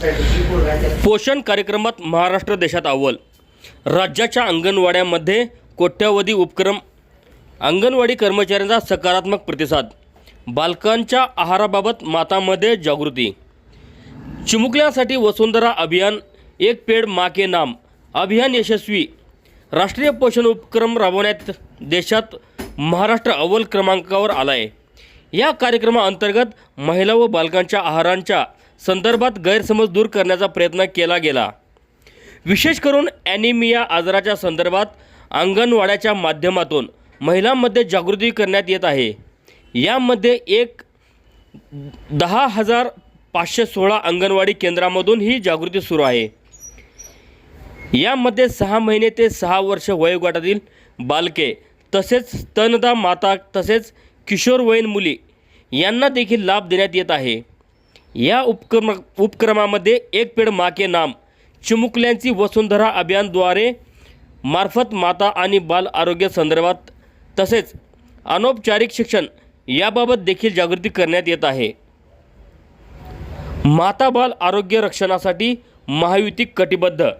पोषण कार्यक्रमात महाराष्ट्र देशात अव्वल राज्याच्या अंगणवाड्यामध्ये कोट्यावधी उपक्रम अंगणवाडी कर्मचाऱ्यांचा सकारात्मक प्रतिसाद बालकांच्या आहाराबाबत मातामध्ये जागृती. चिमुकल्यांसाठी वसुंधरा अभियान एक पेड माके नाम अभियान यशस्वी. राष्ट्रीय पोषण उपक्रम राबवण्यात देशात महाराष्ट्र अव्वल क्रमांकावर आला आहे या कार्यक्रमाअंतर्गत महिला व बालकांच्या आहारांच्या संदर्भात गैरसमज दूर करण्याचा प्रयत्न केला गेला. विशेष करून ॲनिमिया आजाराच्या संदर्भात अंगणवाड्याच्या माध्यमातून महिलांमध्ये जागृती करण्यात येत आहे. यामध्ये एक दहा हजार पाचशे सोळा अंगणवाडी केंद्रामधून ही जागृती सुरू आहे. यामध्ये सहा महिने ते सहा वर्ष वयोगटातील बालके तसेच स्तनदा माता तसेच किशोरवयीन मुली यांना देखील लाभ देण्यात येत आहे. या उपक्रम उपक्रमामध्ये एक पेड मा के नाम चिमुकल्यांची वसुंधरा अभियानद्वारे मार्फत माता आणि बाल आरोग्य संदर्भात तसेच अनौपचारिक शिक्षण याबाबत देखील जागृती करण्यात येत आहे. माता बाल आरोग्य रक्षणासाठी महायुती कटिबद्ध